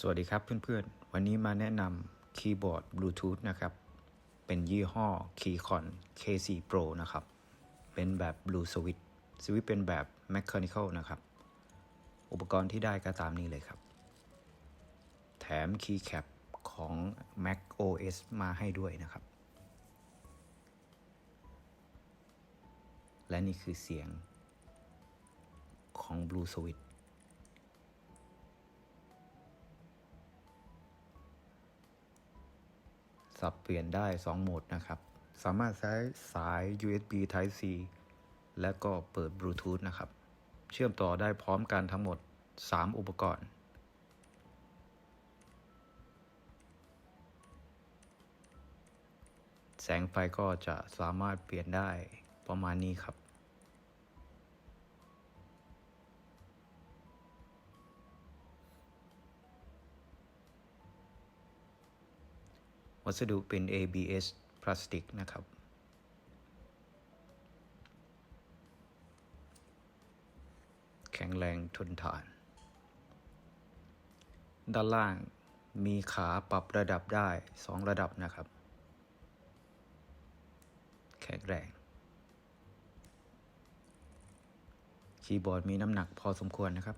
สวัสดีครับเพื่อนๆ วันนี้มาแนะนำคีย์บอร์ดบลูทูธนะครับ เป็นยี่ห้อ Keycon K4 Pro นะครับ เป็นแบบ Blue Switch สวิตเป็นแบบ Mechanical นะครับ อุปกรณ์ที่ได้ก็ตามนี้เลยครับ แถม Keycap ของ Mac OS มาให้ด้วยนะครับ และนี่คือเสียงของ Blue Switch สับเปลี่ยนได้ 2 โหมดนะครับ สามารถใช้สาย USB Type C และก็เปิดบลูทูธนะครับ เชื่อมต่อได้พร้อมกันทั้งหมด 3 อุปกรณ์แสงไฟก็จะสามารถเปลี่ยนได้ประมาณนี้ครับ วัสดุเป็น ABS พลาสติกนะครับ แข็งแรงทนทาน ด้านล่างมีขาปรับระดับได้ 2 ระดับนะครับ แข็งแรง คีย์บอร์ดมีน้ำหนักพอสมควรนะครับ